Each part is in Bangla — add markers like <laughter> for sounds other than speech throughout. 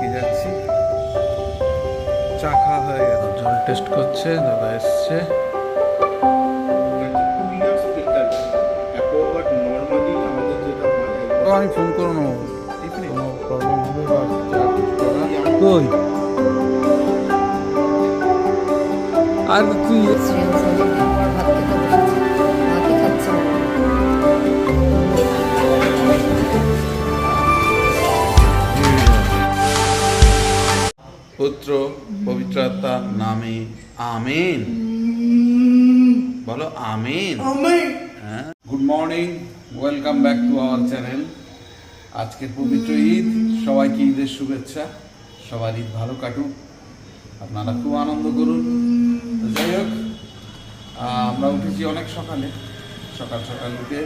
দিকে যাচ্ছি। চা খাওয়া হয়ে গেল। জল টেস্ট করছে দাদা এসছে। আমি ফোন করে নেব কোনো প্রবলেম হবে বা চা কিছু করার। কই? আর তুই পুত্র পবিত্রতার নামে আমেন। বলো amen. Good morning welcome back to our channel আজকের পবিত্র ঈদ সবাইকে ঈদের শুভেচ্ছা। সবার ঈদ ভালো কাটুক। আপনারা খুব আনন্দ করুন। তো যাই হোক আমরা উঠেছি অনেক সকালে। সকাল সকাল উঠে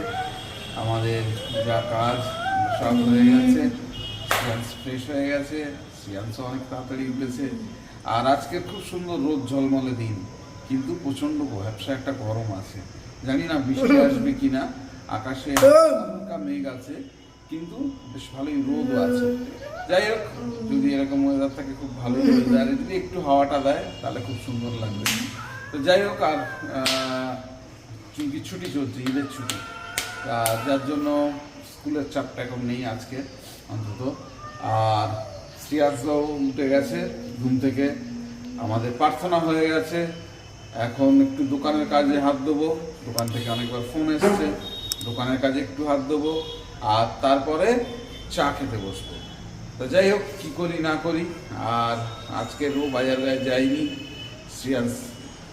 আমাদের যা কাজ সব হয়ে গেছে। ফ্রেশ হয়ে গেছে। সিয়ান্সও অনেক তাড়াতাড়ি উঠেছে আর আজকে খুব সুন্দর রোদ, ঝলমলে দিন। কিন্তু প্রচণ্ড ব্যবসা একটা গরম আছে। জানি না বৃষ্টি আসবে কিনা, আকাশে হালকা মেঘ আছে, কিন্তু বেশ ভালোই রোদও আছে। যাই হোক, যদি এরকম ওয়েদার থাকে, খুব ভালো ওয়েদার যদি একটু হাওয়াটা দেয়, তাহলে খুব সুন্দর লাগবে। তো যাই হোক, আর চুমকি ছুটি চলছে, ঈদের ছুটি। আর যার জন্য স্কুলের চাপটা এখন নেই আজকে, অন্তত। আর শ্রিয়াজরাও উঠে গেছে ঘুম থেকে আমাদের প্রার্থনা হয়ে গেছে। এখন একটু দোকানের কাজে হাত দেবো। দোকান থেকে অনেকবার ফোন এসছে দোকানের কাজে একটু হাত দেবো আর তারপরে চা খেতে বসবো। তো যাই হোক কী করি না করি আর আজকে রো বাজার গায়ে যাইনি। শ্রিয়াংশ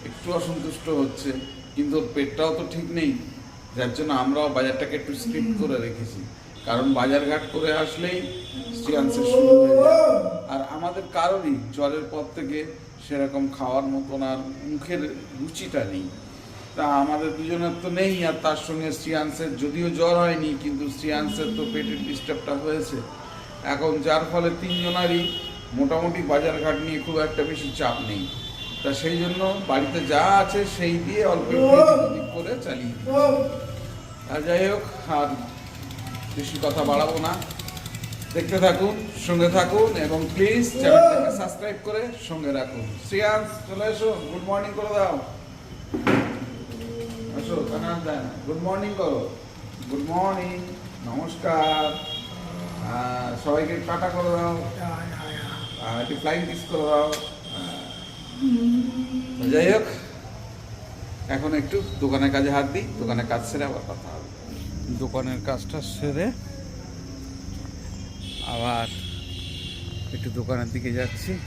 একটু অসন্তুষ্ট হচ্ছে কিন্তু ওর পেটটাও তো ঠিক নেই যার জন্য আমরাও বাজারটাকে একটু স্কিপ করে রেখেছি। কারণ বাজারঘাট করে আসলেই শ্রিয়াংশের শুরু হয়ে যায়। আর আমাদের কারোরই জলের পর থেকে সেরকম খাওয়ার মতন আর মুখের রুচিটা নেই। তা আমাদের দুজনের তো নেই আর তার সঙ্গে শ্রিয়াংশের যদিও জ্বর হয়নি, কিন্তু শ্রিয়াংশের তো পেটের ডিস্টার্বটা হয়েছে। এখন যার ফলে তিনজনারই মোটামুটি বাজারঘাট নিয়ে খুব একটা বেশি চাপ নেই। তা সেই জন্য বাড়িতে যা আছে সেই দিয়ে অল্প করে চালিয়ে দিই। আর যাই হোক, আর বেশি কথা বাড়াবো না। দেখতে থাকুন সঙ্গে থাকুন এবং প্লিজ চ্যানেলটাকে সাবস্ক্রাইব করে সঙ্গে রাখুন। শ্রিয়াংশ চলে এসো। গুড মর্নিং করে দাও। আসো কানান দেয় না গুড মর্নিং করো। গুড মর্নিং নমস্কার। সবাইকে টাটা করে দাও। একটু ফ্লাইং কিস করে দাও। যাই হোক, এখন একটু দোকানের কাজে হাত দিই। দোকানের কাজ সেরে আবার কথা হবে। দোকানের কাজটা সেরে আবার একটু দোকানের দিকে যাচ্ছি।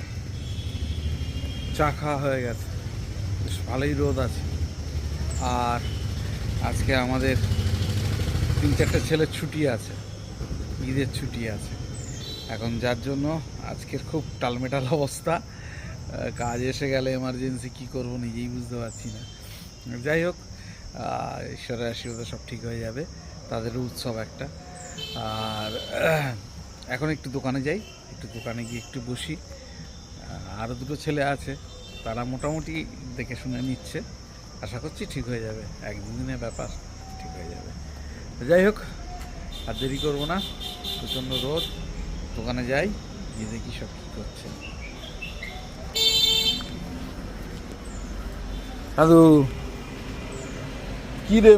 চা খাওয়া হয়ে গেছে। বেশ ভালোই রোদ আছে। আর আজকে আমাদের তিন চারটে ছেলের ছুটি আছে। ঈদের ছুটি আছে। এখন যার জন্য আজকের খুব টালমেটাল অবস্থা। কাজ এসে গেলে এমার্জেন্সি কি করব নিজেই বুঝতে পারছি না। যাই হোক ঈশ্বরের আশীর্বাদে সব ঠিক হয়ে যাবে। তাদেরও উৎসব একটা। আর <clears throat> এখন একটু দোকানে যাই, একটু দোকানে গিয়ে একটু বসি। আরও দুটো ছেলে আছে, তারা মোটামুটি দেখে শুনে নিচ্ছে। আশা করছি ঠিক হয়ে যাবে এক দুদিনের ব্যাপার, ঠিক হয়ে যাবে। যাই হোক, আর দেরি করব না, প্রচণ্ড রোদ। দোকানে যাই, গিয়ে দেখি সব কী করছে। দাদু, কি রে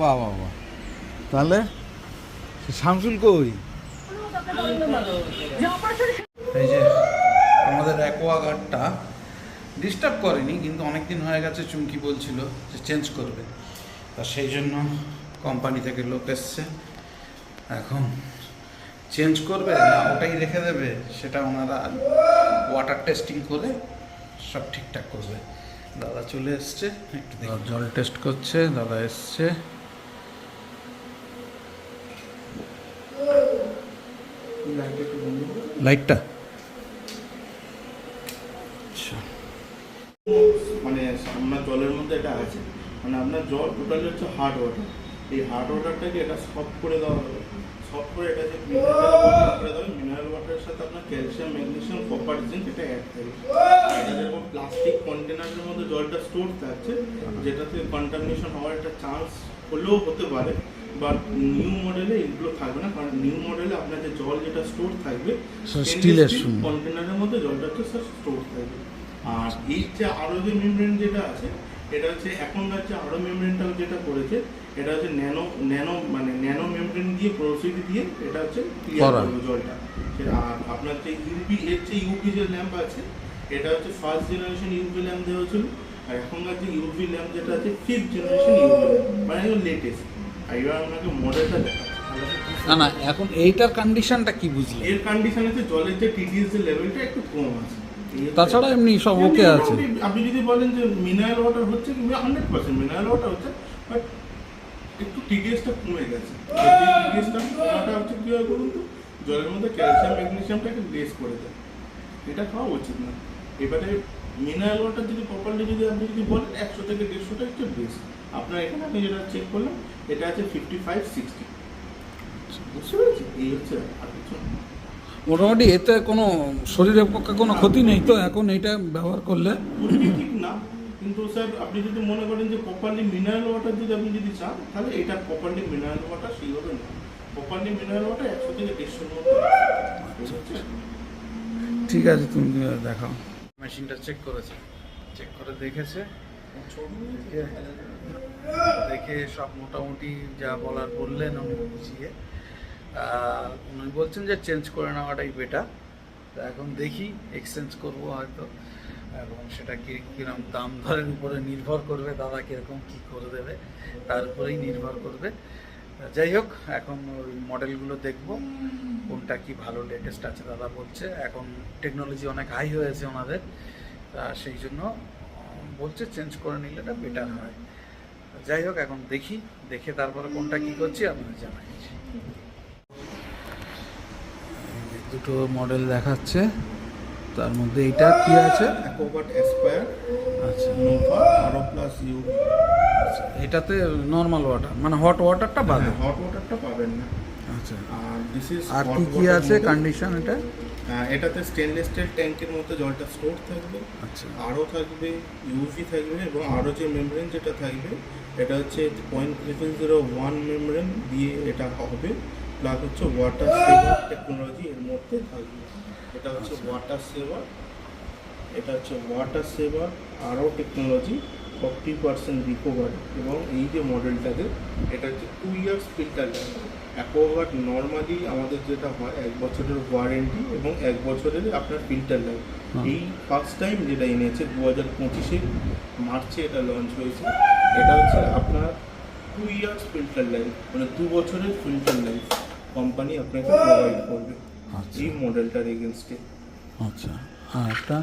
বাহ বাহ বাহ। তাহলে শামসুল কই? এই যে আমাদের অ্যাকোয়াগার্ডটা ডিস্টার্ব করেনি, কিন্তু অনেক দিন হয়ে গেছে, চুমকি বলছিল যে চেঞ্জ করবে। তা সেই জন্য কোম্পানি থেকে লোক এসছে। এখন চেঞ্জ করবে না, ওটাই রেখে দেবে, সেটা ওনারা ওয়াটার টেস্টিং করে সব ঠিকঠাক করবে। দাদা চলে এসছে, একটু। জল টেস্ট করছে, দাদা এসছে। লাইটটা আচ্ছা। মানে আপনার জলের মধ্যে এটা আছে। মানে আপনার জল টোটালি হচ্ছে হার্ড ওয়াটার এই হার্ড ওয়াটারটাকে এটা সফট করে দেওয়া হবে। সফট করে এটা যে মিনারেল ওয়াটার করে দেওয়া মিনারেল ওয়াটারের সাথে আপনার ক্যালসিয়াম ম্যাগনেসিয়াম কপার জিঙ্ক এটা অ্যাড থাকে এটা যেরকম প্লাস্টিক কন্টেনারের মধ্যে জলটা স্টোর থাকছে যেটাতে কন্টামিনেশন হওয়ার একটা চান্স হলেও হতে পারে। বাট নিউ মডেলে এগুলো থাকবে না কারণ নিউ মডেলে আপনার যে জল যেটা স্টোর থাকবে স্টিলের কন্টেনারের মধ্যে জলটা হচ্ছে স্যার স্টোর থাকবে। আর এই যে আরও যে মেমব্রেন যেটা আছে এটা হচ্ছে এখনকার যে আরও মেমব্রেনটা যেটা করেছে এটা হচ্ছে ন্যানো ন্যানো মানে ন্যানো মেমব্রেন দিয়ে প্রসিড দিয়ে এটা হচ্ছে ক্লিয়ার করবে জলটা। আর আপনার যে ইউপি এর যে ইউপি যে ল্যাম্প আছে এটা হচ্ছে ফার্স্ট জেনারেশন ইউপি ল্যাম্প দেওয়া হয়েছিল আর এখনকার যে ইউপি ল্যাম্প যেটা আছে ফিফথ জেনারেশন ইউপি ল্যাম্প মানে লেটেস্ট এবার আপনাকে মডেলটা না না এখন এইটার কন্ডিশনটা কি বুঝলে? এর কন্ডিশন আছে জলের যে টিডিএস এর লেভেলটা একটু কম আছে। তাছাড়া এমনি সব ওকে আছে। আপনি যদি বলেন যে মিনারেল ওয়াটার হচ্ছে কি হান্ড্রেড পার্সেন্ট মিনারেল ওয়াটার হচ্ছে বাট একটু টিডিএসটা কমে গেছে। টিডিএসটা কমাটা হচ্ছে কি হয় বলুন তো? জলের মধ্যে ক্যালসিয়াম ম্যাগনেসিয়ামটাকে লেস করে দেয়। এটা খাওয়া উচিত না। এবারে মিনারেল ওয়াটার যদি প্রপারলি যদি আপনি যদি বলেন একশো থেকে দেড়শোটা একটু বেশ আপনার এখানে আমি যেটা চেক করলাম এটা আছে ফিফটি ফাইভ সিক্সটি বুঝতে পেরেছি এই হচ্ছে আর কিছু মোটামুটি এতে কোনো শরীরের পক্ষে কোনো ক্ষতি নেই তো এখন এইটা ব্যবহার করলে। ঠিক না কিন্তু স্যার আপনি যদি মনে করেন যে প্রপারলি মিনারেল ওয়াটার যদি আপনি যদি চান তাহলে এটা প্রপারলি মিনারেল ওয়াটার সেইভাবে না প্রপারলি মিনারেল ওয়াটার একশো থেকে আছে। ঠিক আছে তুমি দেখাও। মেশিনটা চেক করেছে। চেক করে দেখেছে। দেখে- সব মোটামুটি যা বলার বললেন উনি বুঝিয়ে। উনি বলছেন যে চেঞ্জ করে নেওয়াটাই বেটার তা এখন দেখি এক্সচেঞ্জ করব হয়তো। এবং সেটা কি কীরকম দাম দরের উপরে নির্ভর করবে, দাদা কীরকম কী করে দেবে, তার উপরেই নির্ভর করবে। যাই হোক, এখন ওই মডেলগুলো দেখব, কোনটা কি ভালো লেটেস্ট আছে দাদা বলছে। এখন টেকনোলজি অনেক হাই হয়েছে ওনাদের। তা সেই জন্য বলছে চেঞ্জ করে নিলে এটা বেটার হয়। যাই হোক এখন দেখি দেখে তারপরে কোনটা কি করছি আপনাদের জানাচ্ছি দুটো মডেল দেখাচ্ছে তার মধ্যে এইটা কি আছে? অ্যাকোয়াগার্ড অ্যাসপায়ার আচ্ছা। নোভা আরও প্লাস ইউ আচ্ছা, এটাতে নর্মাল ওয়াটার মানে হট ওয়াটারটা বাদে হট ওয়াটারটা পাবেন না। আচ্ছা। আর দিস ইজ আর কি কি আছে কন্ডিশন এটা? এটাতে স্টেনলেস স্টিল ট্যাঙ্কের মধ্যে জলটা স্টোর থাকবে আচ্ছা। আরও থাকবে ইউভি থাকবে এবং আরও যে মেমব্রেন যেটা থাকবে এটা হচ্ছে point triple zero one membrane দিয়ে এটা হবে প্লাস হচ্ছে ওয়াটার সেভার টেকনোলজি এর মধ্যে থাকবে। এটা হচ্ছে ওয়াটার সেভার এটা হচ্ছে ওয়াটার সেভার আরও টেকনোলজি ফর্টি পার্সেন্ট রিকভারি এবং এই যে মডেলটাতে এটা হচ্ছে two years filter Aquaguard normally আমাদের যেটা হয় এক বছরের ওয়ারেন্টি এবং এক বছরের আপনার ফিল্টার হুম। এই ফার্স্ট টাইম যেটা এনেছে দু হাজার পঁচিশে মার্চে এটা লঞ্চ হয়েছে। এটা হচ্ছে আপনার টু ইয়ার্স ফিল্টার লাইফ মানে দু বছরের ফিল্টার লাইফ কোম্পানি আপনাকে প্রোভাইড করবে আচ্ছা। এই মডেলটার এগেনস্টে আচ্ছা। একটা?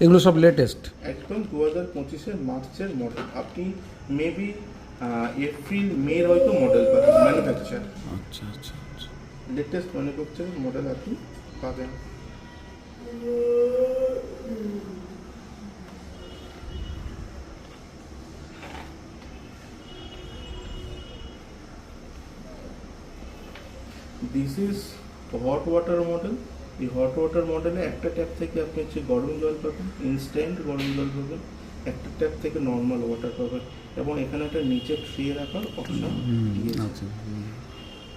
এগুলো সব লেটেস্ট একদম দু হাজার পঁচিশের মার্চের মডেল আপনি মেবি এপ্রিল মের হয়তো মডেল পাবেন ম্যানুফ্যাকচার আচ্ছা আচ্ছা আচ্ছা। লেটেস্ট ম্যানুফ্যাকচারের মডেল আপনি পাবেন। This is hot water model এই হট ওয়াটার মডেলে একটা ট্যাপ থেকে আপনি হচ্ছে গরম জল পাবেন ইনস্ট্যান্ট গরম জল পাবেন। একটা ট্যাপ থেকে নর্মাল ওয়াটার পাবেন এবং এখানে একটা নিচে ট্রে রাখার অপশন দিয়েছে। আচ্ছা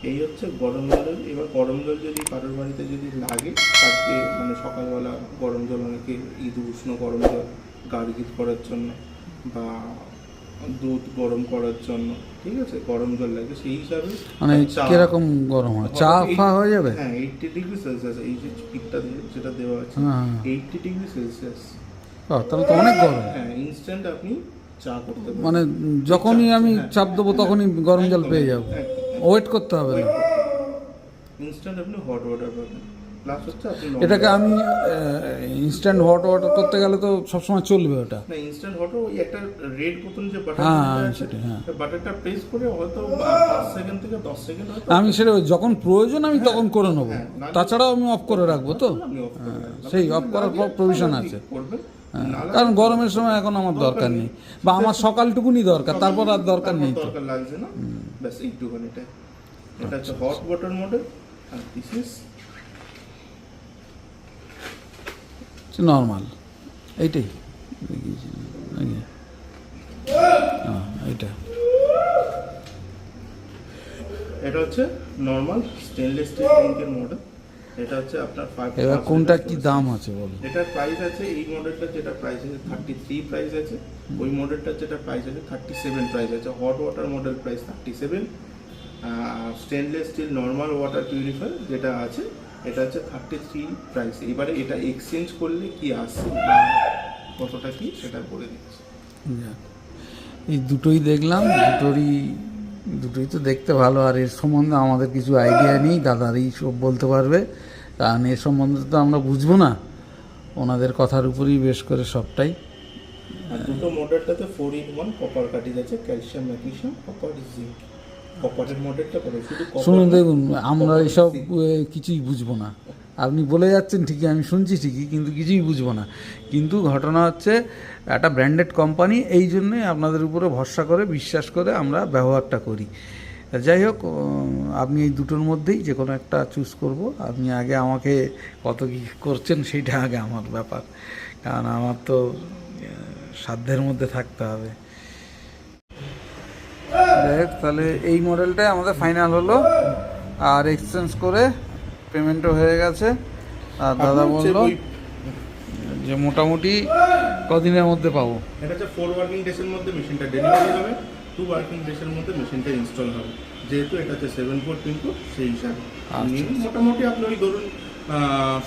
এই হচ্ছে গরম জলের এবার গরম জল যদি কারোর বাড়িতে যদি লাগে তাকে মানে সকালবেলা গরম জল অনেকে ঈদ উষ্ণ গরম জল গার্গিল করার জন্য বা দুধ গরম করার জন্য ঠিক আছে? গরম জল লাগে সেই হিসাবে মানে কীরকম গরম হয়? চা ফা হয়ে যাবে? হ্যাঁ এইটটি ডিগ্রি সেলসিয়াস এই যে পিকটা যেটা দেওয়া আছে এইটটি ডিগ্রি সেলসিয়াস তাহলে তো অনেক গরম। হ্যাঁ ইনস্ট্যান্ট আপনি চা করতে মানে যখনই আমি হ্যাঁ। চাপ দেবো তখনই গরম জল পেয়ে যাব। ওয়েট করতে হবে না। ইনস্ট্যান্ট আপনি হট ওয়াটার পাবেন। প্লাস হচ্ছে আপনি এটাকে আমি ইনস্ট্যান্ট হট ওয়াটার করতে গেলে তো সবসময় চলবে ওটা। না ইনস্ট্যান্ট হট ওই একটা রেড বোতল যে হ্যাঁ, বাটার হ্যাঁ। বাটারটা প্রেস করে হয়তো পাঁচ সেকেন্ড থেকে দশ সেকেন্ড আমি সেটা যখন প্রয়োজন আমি তখন করে নেব। হ্যাঁ, তাছাড়াও আমি অফ করে রাখব তো। সেই অফ করার পর লাগে, provision তাহলে আছে। করবেন। হ্যাঁ, কারণ গরমের সময় এখন আমার দরকার নেই। বা আমার সকালটুকুনি দরকার তারপর আর দরকার নেই দরকার লাগছে না? ব্যাস এইটুখানি এটা এটা হচ্ছে হট ওয়াটার মডেল আর দিস ইজ নর্মাল এইটাই। হ্যাঁ এইটা। এটা হচ্ছে নর্মাল স্টেনলেস স্টিল ট্যাঙ্কের মডেল এটা হচ্ছে আপনার এবার কোনটা কি দাম আছে বলো? এটার প্রাইস আছে এই মডেলটা যেটা প্রাইস আছে থার্টি থ্রি প্রাইস আছে ওই মডেলটার যেটা প্রাইস আছে থার্টি সেভেন প্রাইস আছে। Hot water model price thirty seven stainless steel normal water purifier যেটা আছে এটা হচ্ছে থার্টি থ্রি প্রাইস এবারে এটা এক্সচেঞ্জ করলে কি আসছে কতটা কি সেটা বলে দিচ্ছি। এই দুটোই দেখলাম দুটোরই দুটোই তো দেখতে ভালো, আর এর সম্বন্ধে আমাদের কিছু আইডিয়া নেই, দাদারই সব বলতে পারবে। কারণ এর সম্বন্ধে তো আমরা বুঝব না, ওনাদের কথার উপরেই বেশ করে সবটাই। দুটো মডেলটাতে ফোর ইন ওয়ান কপার কাটি আছে ক্যালসিয়াম ম্যাগনেসিয়াম কপার জিঙ্ক শুনুন দেখুন আমরা এসব কিছুই বুঝব না। আপনি বলে যাচ্ছেন ঠিকই আমি শুনছি ঠিকই কিন্তু কিছুই বুঝব না। কিন্তু ঘটনা হচ্ছে একটা ব্র্যান্ডেড কোম্পানি এই জন্যে আপনাদের উপরে ভরসা করে বিশ্বাস করে আমরা ব্যবহারটা করি। যাই হোক আপনি এই দুটোর মধ্যেই যে কোনো একটা চুজ করব। আপনি আগে আমাকে কত কী করছেন সেইটা আগে আমার ব্যাপার। কারণ আমার তো সাধ্যের মধ্যে থাকতে হবে। দেখ তাহলে এই মডেলটাই আমাদের ফাইনাল হলো। আর এক্সচেঞ্জ করে পেমেন্টও হয়ে গেছে। আর দাদা বলল ওই- যে মোটামুটি কদিনের মধ্যে পাবো। এটা হচ্ছে ফোর ওয়ার্কিং ডেসের মধ্যে মেশিনটা ডেলিভারি হবে টু ওয়ার্কিং ডেসের মধ্যে মেশিনটা ইনস্টল হবে। যেহেতু এটা হচ্ছে সেভেন ফোর কিন্তু সেই হিসাবে। আচ্ছা। মোটামুটি আপনি ওই ধরুন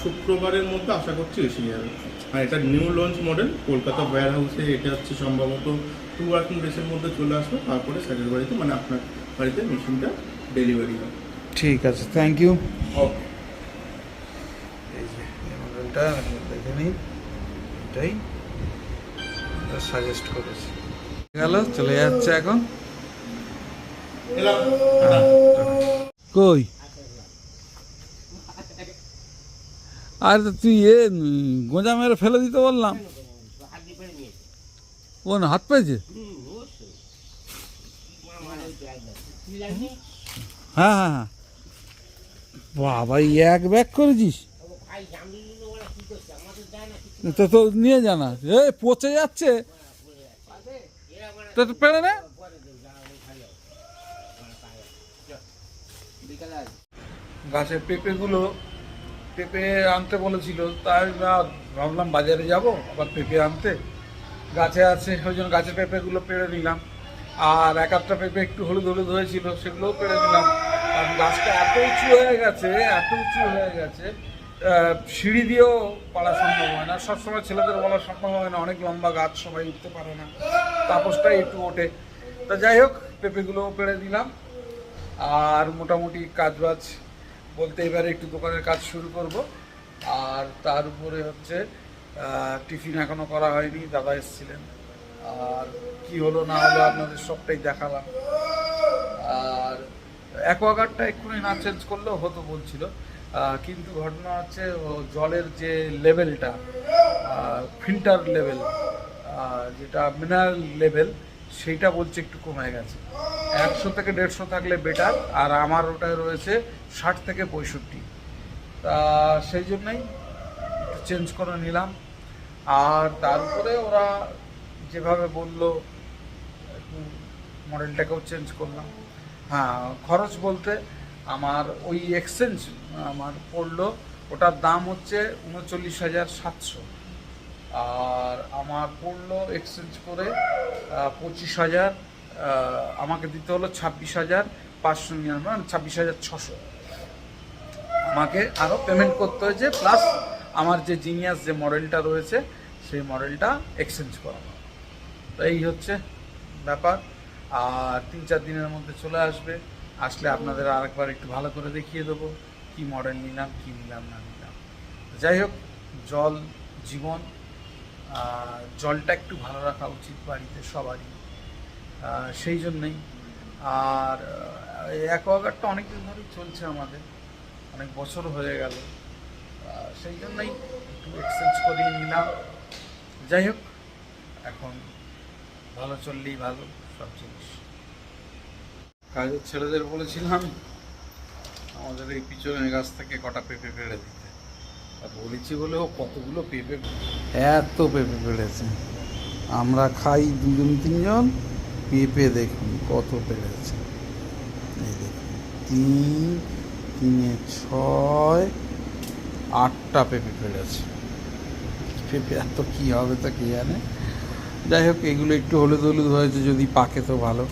শুক্রবারের মধ্যে আশা করছি এসে যাবে। আর এটা নিউ লঞ্চ মডেল কলকাতা ওয়্যার হাউসে এটা হচ্ছে সম্ভবত টু ওয়ার্কিং ডেসের মধ্যে চলে আসবে তারপরে স্যারের বাড়িতে মানে আপনার বাড়িতে মেশিনটা ডেলিভারি হবে। ঠিক আছে থ্যাংক ইউ ওকে এই যে এই দেখে নিই। এটাই সাজেস্ট করেছি। গেল চলে যাচ্ছে এখন। কই? আর তুই এ গোঁজা মেরে ফেলে দিতে বললাম। কোন হাত পেয়েছে হ্যাঁ হ্যাঁ হ্যাঁ। বাবা এক ব্যাগ করেছিস? তো তো নিয়ে জানা এ, পচে যাচ্ছে। তো পেড়ে না। গাছের পেঁপেগুলো পেঁপে আনতে বলেছিল, তাই না ভাবলাম বাজারে যাব, আবার পেঁপে আনতে। গাছে আছে, ওই জন্য গাছের পেঁপেগুলো পেড়ে নিলাম। আর এক একটা পেঁপে একটু হলুদ হলুদ হয়েছিল, সেগুলোও পেড়ে নিলাম। আর গাছটা এত উঁচু হয়ে গেছে, এত উঁচু হয়ে গেছে সিঁড়ি দিয়েও পাড়া সম্ভব হয় না। সবসময় ছেলেদের বলা সম্ভব হয় না, অনেক লম্বা গাছ, সবাই উঠতে পারে না। তাপসটাই একটু ওঠে। তা যাই হোক, পেঁপেগুলোও পেড়ে দিলাম আর মোটামুটি কাজ বাজ বলতে এবারে একটু দোকানের কাজ শুরু করব। আর তার উপরে হচ্ছে টিফিন এখনও করা হয়নি, দাদা এসেছিলেন। আর কি হলো না হলো আপনাদের সবটাই দেখালাম। আর অ্যাকোয়াগার্ডটা এক্ষুনি না চেঞ্জ করলেও হতো বলছিল। কিন্তু ঘটনা হচ্ছে জলের যে লেভেলটা ফিল্টার লেভেল যেটা মিনারেল লেভেল, সেইটা বলছে একটু কমে গেছে। একশো থেকে দেড়শো থাকলে বেটার আর আমার ওটায় রয়েছে ষাট থেকে পঁয়ষট্টি। তা সেই জন্যই চেঞ্জ করে নিলাম। আর তার উপরে ওরা যেভাবে বলল মডেলটাকেও চেঞ্জ করলাম। হ্যাঁ খরচ বলতে আমার ওই এক্সচেঞ্জ আমার পড়ল, ওটার দাম হচ্ছে উনচল্লিশ হাজার সাতশো। আর আমার পড়ল এক্সচেঞ্জ করে পঁচিশ হাজার আমাকে দিতে হলো ছাব্বিশ হাজার পাঁচশো নিরানব্বই মানে ছাব্বিশ হাজার ছশো। আমাকে আরও পেমেন্ট করতে হয়েছে প্লাস আমার যে জিনিয়াস যে মডেলটা রয়েছে, সেই মডেলটা এক্সচেঞ্জ করানো তো এই হচ্ছে ব্যাপার। আর তিন চার দিনের মধ্যে চলে আসবে। আসলে আপনাদের আরেকবার একটু ভালো করে দেখিয়ে দেবো, কি মডেল নিলাম, কি নিলাম, না নিলাম। যাই হোক, জল, জীবন জলটা একটু ভালো রাখা উচিত বাড়িতে সবারই। সেই জন্যই। আর অ্যাকোয়াগার্ডটা অনেক দিন ধরেই চলছে আমাদের। অনেক বছর হয়ে গেল। সেই জন্যই একটু এক্সচেঞ্জ করিয়ে নিলাম। যাই হোক এখন ভালো চললেই ভালো সব জিনিস। কাজের ছেলেদের বলেছিলাম আমাদের এই পিছনের গাছ থেকে কটা পেঁপে পেড়ে দিতে। আর বলেছি বলেও কতগুলো পেঁপে এত পেঁপে পেড়েছে আমরা খাই দুজন তিনজন পেঁপে দেখুন কত পেড়েছে এই দেখুন তিন তিনে ছয় আটটা পেঁপে ফেলেছে পেঁপে, এত কী হবে তা কে জানে? যাই হোক, এগুলো একটু হলুদ হলুদ হয়েছে, যদি পাকে তো ভালো।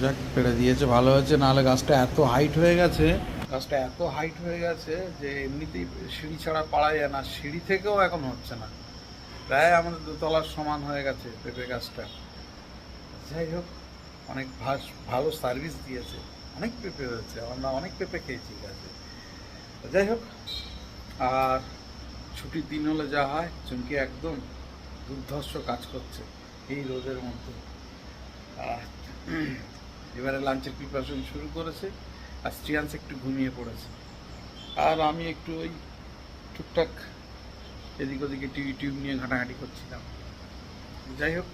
যাক, পেড়ে দিয়েছে, ভালো হয়েছে। নাহলে গাছটা এত হাইট হয়ে গেছে, গাছটা এত হাইট হয়ে গেছে যে এমনিতেই সিঁড়ি ছাড়া পাড়া যায় না। সিঁড়ি থেকেও এখন হচ্ছে না। প্রায় আমাদের দোতলার সমান হয়ে গেছে পেঁপে গাছটা। যাই হোক, অনেক ভাস, ভালো সার্ভিস দিয়েছে। অনেক পেঁপে হয়েছে। আমরা অনেক পেঁপে খেয়েছি গাছে। যাই হোক, আর ছুটির দিন হলে যা হয়, চুমকি একদম দুর্ধর্ষ কাজ করছে এই রোদের মধ্যে। এবারে লাঞ্চের প্রিপারেশন শুরু করেছে, আর স্ট্রিয়ান্স একটু ঘুমিয়ে পড়েছে। আর আমি একটু ওই টুকটাক এদিক ওদিকে টিভি টিউব নিয়ে ঘাঁটাঘাঁটি করছিলাম। যাই হোক,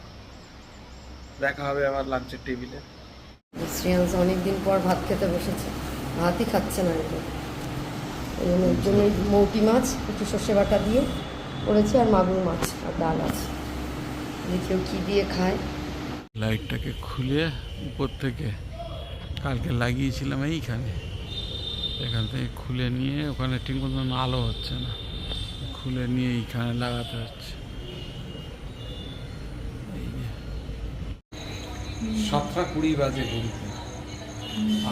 দেখা হবে আবার লাঞ্চের টেবিলে শ্রেয়াংস অনেকদিন পর ভাত খেতে বসেছে। ভাতই খাচ্ছে না এখন ওই জন্য মৌটি মাছ একটু সর্ষে বাটা দিয়ে করেছি আর মাগুর মাছ আর ডাল আছে। কেউ কী দিয়ে খায়? লাইটটাকে খুলে উপর থেকে কালকে লাগিয়েছিলাম এইখানে। এখান থেকে খুলে নিয়ে ওখানে ঠিক মতন আলো হচ্ছে না। খুলে নিয়ে এইখানে লাগাতে হচ্ছে। এই সাতটা কুড়ি বাজে ঘুরতে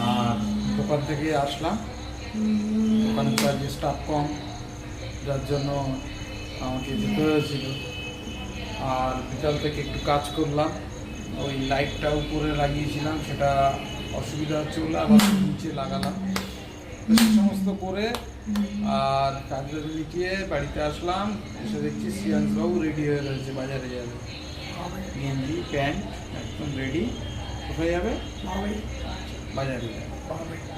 আর দোকান থেকে আসলাম। তো আজকে স্টাফ কম, যার জন্য আমাকে যেতে হয়েছিল। আর বিকাল থেকে একটু কাজ করলাম, ওই লাইটটা উপরে লাগিয়েছিলাম, সেটা অসুবিধা হচ্ছে বলে আবার নিচে লাগালাম। সমস্ত করে আর কাজগুলো মিটিয়ে বাড়িতে আসলাম, এসে দেখছি সিয়ান্সবাবু রেডি হয়ে রয়েছে, বাজারে যাবে। গেঞ্জি প্যান্ট একদম রেডি কোথায় যাবে? বাজারে যাবে।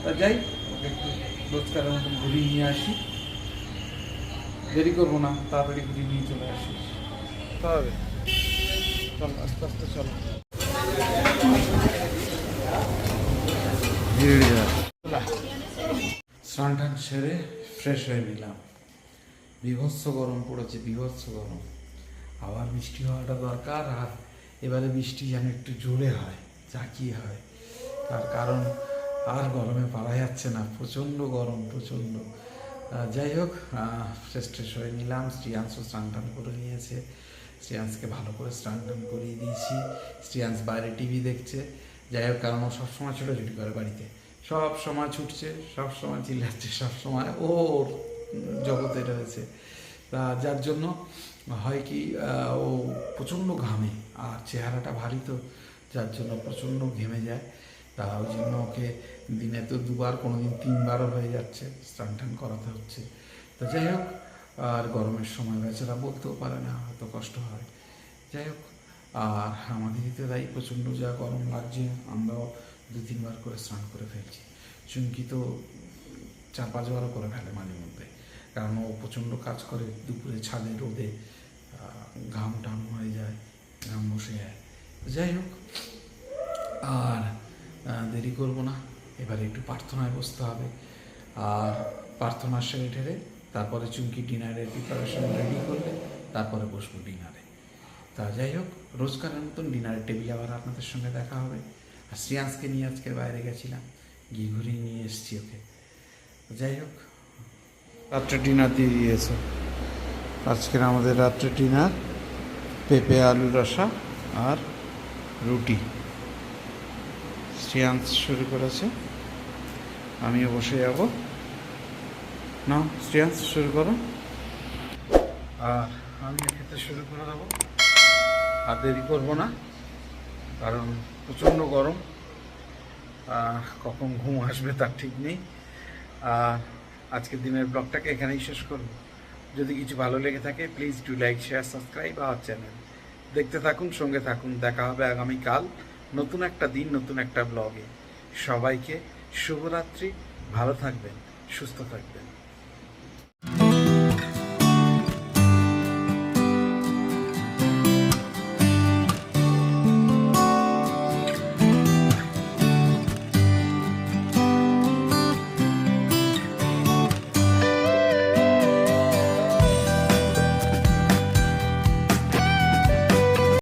তা যাই, ওকে একটু রোজকারের মতন ঘুরিয়ে নিয়ে আসি। দেরি করব না তাড়াতাড়ি ঘুরিয়ে নিয়ে চলে আসি। হবে চলো আস্তে আস্তে চলো। স্নান টান সেরে ফ্রেশ হয়ে নিলাম। বিভৎস গরম পড়েছে বিভৎস গরম। আবার বৃষ্টি হওয়াটা দরকার আর এবারে বৃষ্টি যেন একটু জোরে হয় চাকিয়ে হয়। তার কারণ আর গরমে পারা যাচ্ছে না, প্রচণ্ড গরম, প্রচণ্ড। যাই হোক ট্রেশ হয়ে নিলাম। শ্রিয়াংশও স্নান টান করে নিয়েছে। শ্রিয়াংশকে ভালো করে স্নান টান করিয়ে দিয়েছি। শ্রিয়াংশ বাইরে টিভি দেখছে। যাই হোক, কারণ ও সবসময় ছোটাছুটি করে বাড়িতে। সব সময় ছুটছে সব সময় চিল্লাচ্ছে সব সময় ওর জগতে রয়েছে। তা যার জন্য হয় কি ও প্রচণ্ড ঘামে, আর চেহারাটা ভারী তো, যার জন্য প্রচণ্ড ঘেমে যায়। তা ওই জন্য ওকে দিনে তো দুবার কোনো দিন তিনবারও হয়ে যাচ্ছে স্নান টান করাতে হচ্ছে। তো যাই হোক, আর গরমের সময় বেচারা বলতেও পারে না হয়তো কষ্ট হয়। যাই হোক, আর আমাদেরই তো তাই প্রচণ্ড যা গরম লাগছে, আমরাও দু তিনবার করে স্নান করে ফেলছি। চুমকি তো চার পাঁচবারও করে ফেলে মাঝে মধ্যে, কারণ ও প্রচণ্ড কাজ করে দুপুরে ছাদে, রোদে ঘাম টাম হয়ে যায়, ঘাম বসে যায়। যাই হোক, আর দেরি করব না। এবারে একটু প্রার্থনায় বসতে হবে। আর প্রার্থনা সেরে ঠেরে তারপরে চুমকি ডিনারের প্রিপারেশন রেডি করলে তারপরে বসবো ডিনারে। তা যাই হোক, রোজকারের মতন ডিনারের টেবিলে আবার আপনাদের সঙ্গে দেখা হবে। আর শ্রিয়াংশকে নিয়ে আজকে বাইরে গেছিলাম, গিয়ে ঘুরিয়ে নিয়ে এসেছি ওকে। যাই হোক, রাত্রে ডিনার দিয়ে দিয়েছে। আজকের আমাদের রাত্রে ডিনার পেঁপে আলু রসা আর রুটি। শ্রিয়াংশ শুরু করেছে। আমিও বসে যাব। না শ্রিয়াংশ শুরু করো। আর আমি খেতে শুরু করে দেবো। আর দেরি করব না, কারণ প্রচণ্ড গরম। কখন ঘুম আসবে তার ঠিক নেই। আর আজকের দিনের ব্লগটাকে এখানেই শেষ করব। যদি কিছু ভালো লেগে থাকে please do like share subscribe our channel দেখতে থাকুন, সঙ্গে থাকুন। দেখা হবে আগামীকাল। নতুন একটা দিন নতুন একটা ব্লগে সবাইকে শুভরাত্রি ভালো থাকবেন সুস্থ থাকবেন।